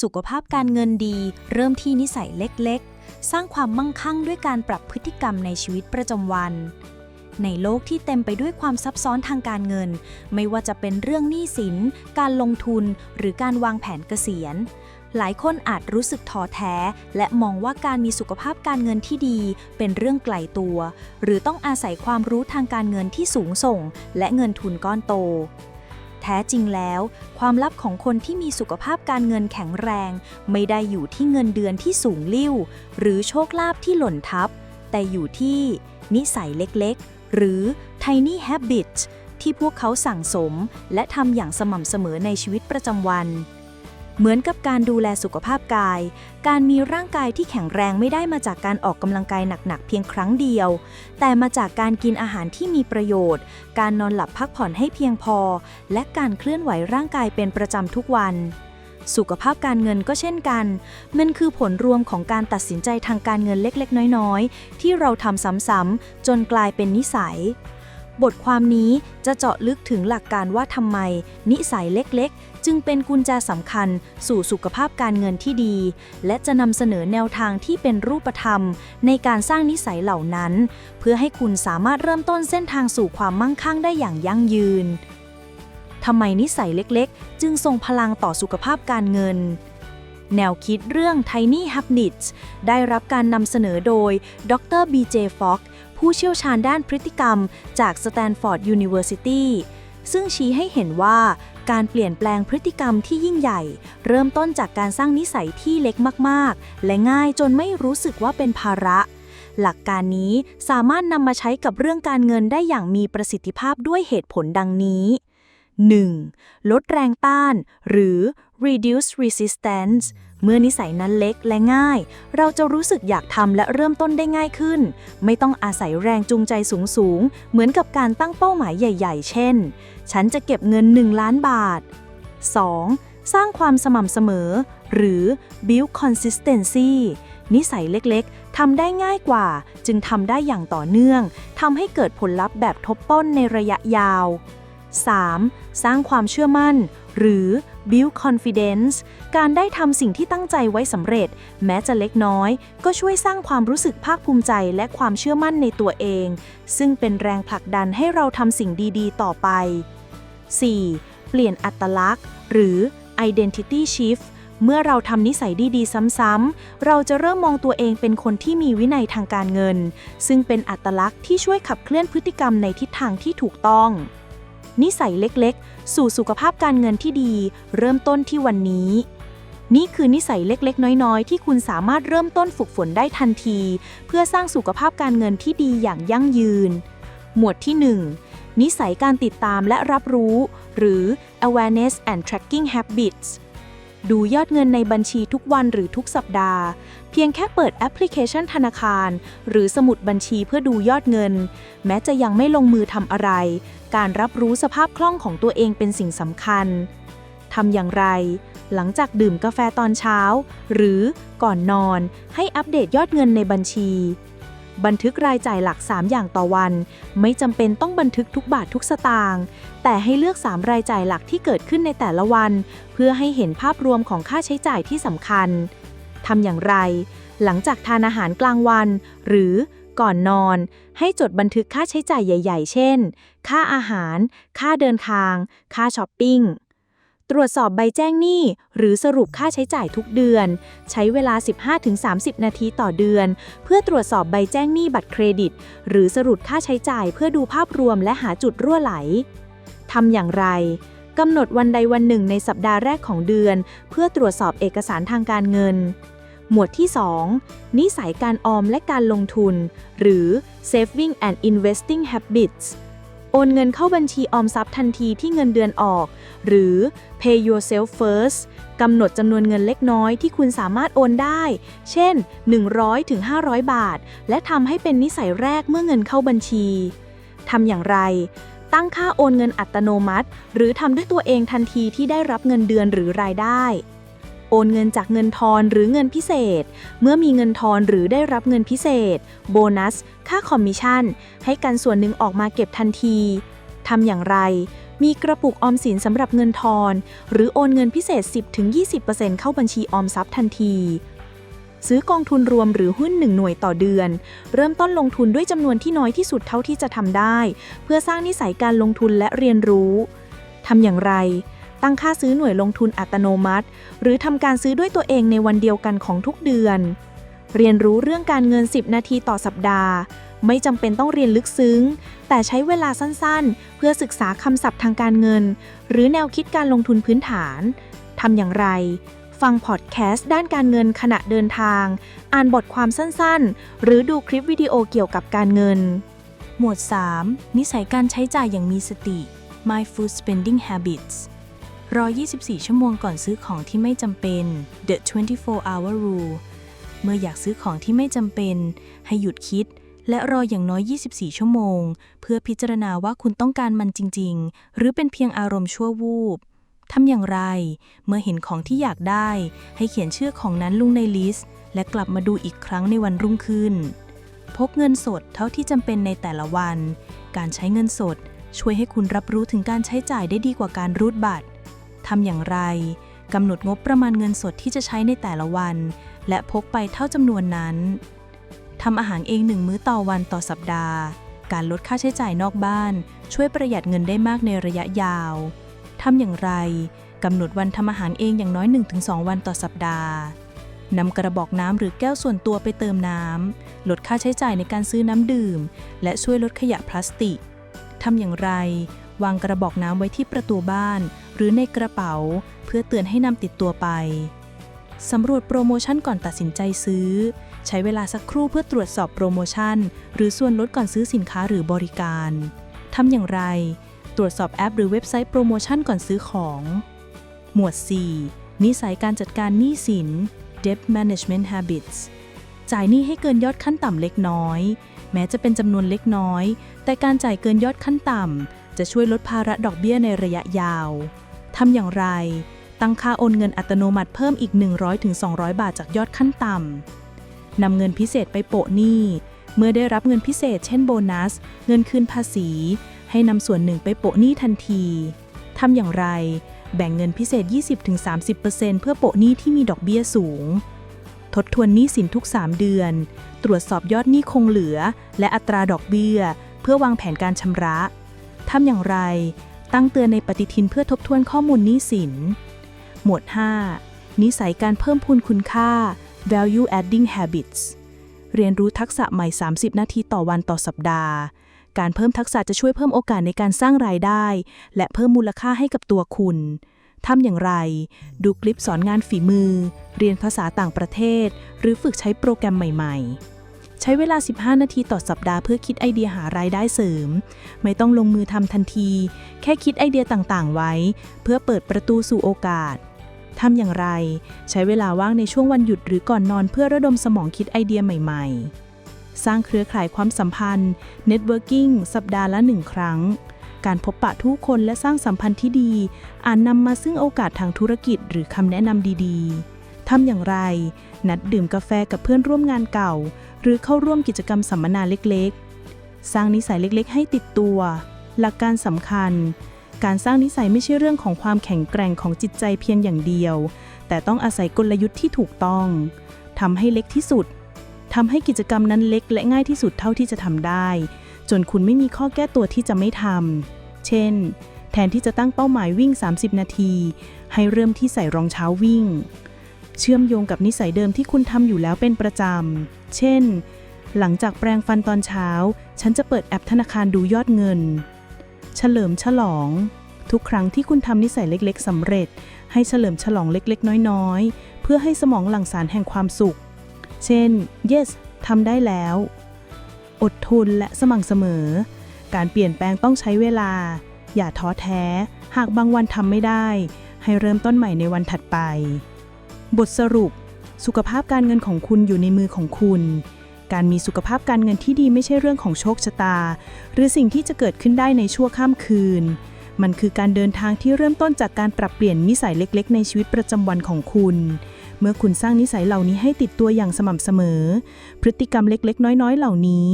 สุขภาพการเงินดี เริ่มที่นิสัยเล็กๆ สร้างความมั่งคั่งด้วยการปรับพฤติกรรมในชีวิตประจำวัน ในโลกที่เต็มไปด้วยความซับซ้อนทางการเงิน ไม่ว่าจะเป็นเรื่องหนี้สิน การลงทุน หรือการวางแผนเกษียณ หลายคนอาจรู้สึกท้อแท้ และมองว่าการมีสุขภาพการเงินที่ดี เป็นเรื่องไกลตัว หรือต้องอาศัยความรู้ทางการเงินที่สูงส่ง และเงินทุนก้อนโต แท้จริงแล้ว ความลับของคนที่มีสุขภาพการเงินแข็งแรง ไม่ได้อยู่ที่เงินเดือนที่สูงลิ่ว หรือโชคลาภที่หล่นทับ แต่อยู่ที่นิสัยเล็กๆ หรือ tiny habits ที่พวกเขาสั่งสม และทำอย่างสม่ำเสมอในชีวิตประจำวัน เหมือนกับการดูแลสุขภาพกาย การมีร่างกายที่แข็งแรงไม่ได้มาจากการออกกำลังกายหนักๆเพียงครั้งเดียว แต่มาจากการกินอาหารที่มีประโยชน์ การนอนหลับพักผ่อนให้เพียงพอ และการเคลื่อนไหวร่างกายเป็นประจำทุกวันสุขภาพการเงินก็เช่นกัน มันคือผลรวมของการตัดสินใจทางการเงินเล็กๆ น้อยๆ ที่เราทำซ้ำๆจนกลายเป็นนิสัย บทความนี้จะเจาะลึกถึงหลักการว่าทำไม นิสัยเล็กๆ จึงเป็นกุญแจสำคัญสู่สุขภาพการเงินที่ดี และจะนำเสนอแนวทางที่เป็นรูปธรรม ในการสร้างนิสัยเหล่านั้น เพื่อให้คุณสามารถเริ่มต้นเส้นทางสู่ความมั่งคั่งได้อย่างยั่งยืนทำไมนิสัยเล็กๆ จึงทรงพลังต่อสุขภาพการเงิน แนวคิดเรื่อง Tiny Habits ได้รับการนำเสนอโดย ดร B.J. Fogg ผู้เชี่ยวชาญด้านพฤติกรรมจาก Stanford University ซึ่งชี้ให้เห็นว่าการเปลี่ยนแปลงพฤติกรรมที่ยิ่งใหญ่ เริ่มต้นจากการสร้างนิสัยที่เล็กมาก ๆ และง่ายจนไม่รู้สึกว่าเป็นภาระ หลักการนี้สามารถนำมาใช้กับเรื่องการเงินได้อย่างมีประสิทธิภาพด้วยเหตุผลดังนี้ 1. ลดแรงต้าน หรือ reduce resistance เมื่อนิสัยนั้นเล็กและง่าย เราจะรู้สึกอยากทำและเริ่มต้นได้ง่ายขึ้น ไม่ต้องอาศัยแรงจูงใจสูงๆ เหมือนกับการตั้งเป้าหมายใหญ่ ๆ เช่น ฉันจะเก็บเงิน 1 ล้านบาท 2. สร้างความสม่ำเสมอ หรือ build consistency นิสัยเล็กๆ ทำได้ง่ายกว่า จึงทำได้อย่างต่อเนื่อง ทำให้เกิดผลลัพธ์แบบทบต้นในระยะยาว 3. สร้างความเชื่อมั่น หรือ build confidence การได้ทำสิ่งที่ตั้งใจไว้สำเร็จ แม้จะเล็กน้อย ก็ช่วยสร้างความรู้สึกภาคภูมิใจและความเชื่อมั่นในตัวเอง ซึ่งเป็นแรงผลักดันให้เราทำสิ่งดีๆ ต่อไป 4. เปลี่ยนอัตลักษณ์ หรือ identity shift เมื่อเราทำนิสัยดีๆ ซ้ำๆ เราจะเริ่มมองตัวเองเป็นคนที่มีวินัยทางการเงิน ซึ่งเป็นอัตลักษณ์ที่ช่วยขับเคลื่อนพฤติกรรมในทิศทางที่ถูกต้อง นิสัยเล็กๆ สู่สุขภาพการเงินที่ดี เริ่มต้นที่วันนี้ นี่คือนิสัยเล็กๆ น้อยๆ ที่คุณสามารถเริ่มต้นฝึกฝนได้ทันที เพื่อสร้างสุขภาพการเงินที่ดีอย่างยั่งยืน หมวดที่ 1 นิสัยการติดตามและรับรู้ หรือ awareness and tracking habits ดูยอดเงินในบัญชีทุกวันหรือทุกสัปดาห์ เพียงแค่เปิดแอปพลิเคชันธนาคาร หรือสมุดบัญชีเพื่อดูยอดเงิน แม้จะยังไม่ลงมือทำอะไร การรับรู้สภาพคล่องของตัวเองเป็นสิ่งสำคัญทำอย่างไร หลังจากดื่มกาแฟตอนเช้า หรือก่อนนอนให้อัปเดตยอดเงินในบัญชี บันทึกรายจ่ายหลัก 3 อย่างต่อวัน ไม่จำเป็นต้องบันทึกทุกบาททุกสตางค์แต่ให้เลือก 3 รายจ่ายหลักที่เกิดขึ้นในแต่ละวัน เพื่อให้เห็นภาพรวมของค่าใช้จ่ายที่สำคัญทำอย่างไร หลังจากทานอาหารกลางวัน หรือก่อนนอน ให้จดบันทึกค่าใช้จ่ายใหญ่ ๆ เช่น ค่าอาหาร ค่าเดินทาง ค่าช้อปปิ้ง ตรวจสอบใบแจ้งหนี้ หรือสรุปค่าใช้จ่ายทุกเดือน ใช้เวลา 15-30 นาทีต่อเดือน เพื่อตรวจสอบใบแจ้งหนี้บัตรเครดิต หรือสรุปค่าใช้จ่ายเพื่อดูภาพรวมและหาจุดรั่วไหลทำอย่างไรกำหนดวันใดวันหนึ่งในสัปดาห์แรกของเดือน เพื่อตรวจสอบเอกสารทางการเงิน หมวดที่ 2 นิสัยการออมและการลงทุน หรือ saving and investing habits นเงินเข้าบัญชีออมทรัพย์ทันทีที่เงินเดือนออก หรือ pay yourself first กำหนดจำนวนเงินเล็กน้อยที่คุณสามารถโอนได้ เช่น 100-500 บาท และทำให้เป็นนิสัยแรกเมื่อเงินเข้าบัญชี ทำอย่างไร ตั้งค่าโอนเงินอัตโนมัติ หรือทำด้วยตัวเองทันทีที่ได้รับเงินเดือนหรือรายได้ โอนเงินจากเงินทอนหรือเงินพิเศษ เมื่อมีเงินทอนหรือได้รับเงินพิเศษ โบนัส ค่าคอมมิชชั่น ให้กันส่วนหนึ่งออกมาเก็บทันทีทำอย่างไร มีกระปุกออมสินสำหรับเงินทอน หรือโอนเงินพิเศษ 10-20%เข้าบัญชีออมทรัพย์ทันทีซื้อกองทุนรวมหรือหุ้น 1 หน่วยต่อเดือน เริ่มต้นลงทุนด้วยจำนวนที่น้อยที่สุดเท่าที่จะทำได้ เพื่อสร้างนิสัยการลงทุนและเรียนรู้ทำอย่างไร ตั้งค่าซื้อหน่วยลงทุนอัตโนมัติ หรือทำการซื้อด้วยตัวเองในวันเดียวกันของทุกเดือน เรียนรู้เรื่องการเงิน 10 นาทีต่อสัปดาห์ ไม่จำเป็นต้องเรียนลึกซึ้ง แต่ใช้เวลาสั้นๆ เพื่อศึกษาคำศัพท์ทางการเงิน หรือแนวคิดการลงทุนพื้นฐานทำอย่างไร ฟังพอดแคสต์ด้านการเงินขณะเดินทาง อ่านบทความสั้นๆ หรือดูคลิปวิดีโอเกี่ยวกับการเงิน หมวด 3 นิสัยการใช้จ่ายอย่างมีสติ Mindful Spending Habits รอ 24 ชั่วโมงก่อนซื้อของที่ไม่จำเป็น The 24 Hour Rule เมื่ออยากซื้อของที่ไม่จำเป็น ให้หยุดคิด และรออย่างน้อย 24 ชั่วโมง เพื่อพิจารณาว่าคุณต้องการมันจริง ๆ หรือเป็นเพียงอารมณ์ชั่ววูบทำอย่างไร เมื่อเห็นของที่อยากได้ ให้เขียนชื่อของนั้นลงในลิสต์ และกลับมาดูอีกครั้งในวันรุ่งขึ้น พกเงินสดเท่าที่จำเป็นในแต่ละวัน การใช้เงินสด ช่วยให้คุณรับรู้ถึงการใช้จ่ายได้ดีกว่าการรูดบัตร ทำอย่างไรกำหนดงบประมาณเงินสดที่จะใช้ในแต่ละวัน และพกไปเท่าจำนวนนั้นทำอาหารเองหนึ่งมื้อต่อวันต่อสัปดาห์ การลดค่าใช้จ่ายนอกบ้าน ช่วยประหยัดเงินได้มากในระยะยาวทำอย่างไรกำหนดวันทำอาหารเองอย่างน้อย 1-2 วันต่อสัปดาห์นำกระบอกน้ำหรือแก้วส่วนตัวไปเติมน้ำลดค่าใช้จ่ายในการซื้อน้ำดื่ม และช่วยลดขยะพลาสติกทำอย่างไร วางกระบอกน้ำไว้ที่ประตูบ้าน หรือในกระเป๋า เพื่อเตือนให้นำติดตัวไปสำรวจโปรโมชั่นก่อนตัดสินใจซื้อ ใช้เวลาสักครู่เพื่อตรวจสอบโปรโมชั่น หรือส่วนลดก่อนซื้อสินค้าหรือบริการทำอย่างไร ตรวจสอบแอปหรือเว็บไซต์โปรโมชั่นก่อนซื้อของ หมวด 4 นิสัยการจัดการหนี้สิน Debt Management Habits จ่ายหนี้ให้เกินยอดขั้นต่ำเล็กน้อย แม้จะเป็นจำนวนเล็กน้อย แต่การจ่ายเกินยอดขั้นต่ำ จะช่วยลดภาระดอกเบี้ยในระยะยาว ทำอย่างไร ตั้งค่าโอนเงินอัตโนมัติเพิ่มอีก 100-200 บาทจากยอดขั้นต่ำนำเงินพิเศษไปโปะหนี้ เมื่อได้รับเงินพิเศษ เช่นโบนัส เงินคืนภาษี ให้นำส่วนหนึ่งไปโปะหนี้ทันที ทำอย่างไร แบ่งเงินพิเศษ 20-30%เพื่อโปะหนี้ที่มีดอกเบี้ยสูงทบทวนหนี้สินทุก 3 เดือน ตรวจสอบยอดหนี้คงเหลือ และอัตราดอกเบี้ย เพื่อวางแผนการชำระ ทำอย่างไร ตั้งเตือนในปฏิทินเพื่อทบทวนข้อมูลหนี้สิน หมวด 5 นิสัยการเพิ่มพูนคุณค่า value adding habits เรียนรู้ทักษะใหม่ 30 นาทีต่อวันต่อสัปดาห์ การเพิ่มทักษะจะช่วยเพิ่มโอกาสในการสร้างรายได้ และเพิ่มมูลค่าให้กับตัวคุณทำอย่างไร ดูคลิปสอนงานฝีมือ เรียนภาษาต่างประเทศ หรือฝึกใช้โปรแกรมใหม่ ๆ ใช้เวลา 15 นาทีต่อสัปดาห์เพื่อคิดไอเดียหารายได้เสริม ไม่ต้องลงมือทำทันที แค่คิดไอเดียต่างๆ ไว้ เพื่อเปิดประตูสู่โอกาสทำอย่างไร ใช้เวลาว่างในช่วงวันหยุดหรือก่อนนอนเพื่อระดมสมองคิดไอเดียใหม่ๆ สร้างเครือข่ายความสัมพันธ์ Networking สัปดาห์ละหนึ่งครั้ง การพบปะผู้คนและสร้างสัมพันธ์ที่ดีอาจนำมาซึ่งโอกาสทางธุรกิจหรือคำแนะนำดีๆ ทำอย่างไร นัดดื่มกาแฟกับเพื่อนร่วมงานเก่า หรือเข้าร่วมกิจกรรมสัมมนาเล็กๆ สร้างนิสัยเล็กๆ ให้ติดตัว หลักการสำคัญ การสร้างนิสัยไม่ใช่เรื่องของความแข็งแกร่งของจิตใจเพียงอย่างเดียว แต่ต้องอาศัยกลยุทธ์ที่ถูกต้องทำให้เล็กที่สุดทำให้กิจกรรมนั้นเล็กและง่ายที่สุดเท่าที่จะทำได้ จนคุณไม่มีข้อแก้ตัวที่จะไม่ทำเช่น แทนที่จะตั้งเป้าหมายวิ่ง 30 นาที ให้เริ่มที่ใส่รองเท้าวิ่ง เชื่อมโยงกับนิสัยเดิมที่คุณทำอยู่แล้วเป็นประจำ เช่น หลังจากแปรงฟันตอนเช้า ฉันจะเปิดแอปธนาคารดูยอดเงิน เฉลิมฉลอง ทุกครั้งที่คุณทำนิสัยเล็กๆสำเร็จ ให้เฉลิมฉลองเล็กๆ น้อยๆ เพื่อให้สมองหลั่งสารแห่งความสุข เช่น yes ทำได้แล้ว อดทนและสม่ำเสมอ การเปลี่ยนแปลงต้องใช้เวลา อย่าท้อแท้ หากบางวันทำไม่ได้ ให้เริ่มต้นใหม่ในวันถัดไป บทสรุป สุขภาพการเงินของคุณอยู่ในมือของคุณ การมีสุขภาพการเงินที่ดีไม่ใช่เรื่องของโชคชะตา หรือสิ่งที่จะเกิดขึ้นได้ในชั่วข้ามคืน มันคือการเดินทางที่เริ่มต้นจากการปรับเปลี่ยนนิสัยเล็ก ๆ ในชีวิตประจำวันของคุณ เมื่อคุณสร้างนิสัยเหล่านี้ให้ติดตัวอย่างสม่ำเสมอ พฤติกรรมเล็ก ๆ น้อย ๆ เหล่านี้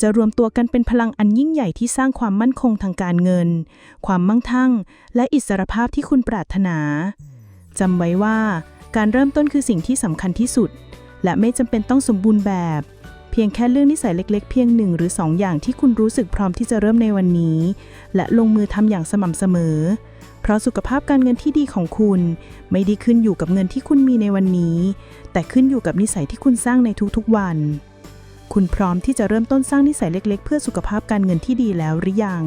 จะรวมตัวกันเป็นพลังอันยิ่งใหญ่ที่สร้างความมั่นคงทางการเงิน ความมั่งคั่ง และอิสรภาพที่คุณปรารถนา จำไว้ว่า การเริ่มต้นคือสิ่งที่สำคัญที่สุด และไม่จำเป็นต้องสมบูรณ์แบบ เพียงแค่เรื่องนิสัยเล็ก ๆ เพียงหนึ่งหรือสองอย่างที่คุณรู้สึกพร้อมที่จะเริ่มในวันนี้ และลงมือทำอย่างสม่ำเสมอ เพราะสุขภาพการเงินที่ดีของคุณ ไม่ได้ขึ้นอยู่กับเงินที่คุณมีในวันนี้ แต่ขึ้นอยู่กับนิสัยที่คุณสร้างในทุกๆวัน คุณพร้อมที่จะเริ่มต้นสร้างนิสัยเล็ก ๆ เพื่อสุขภาพการเงินที่ดีแล้วหรือยัง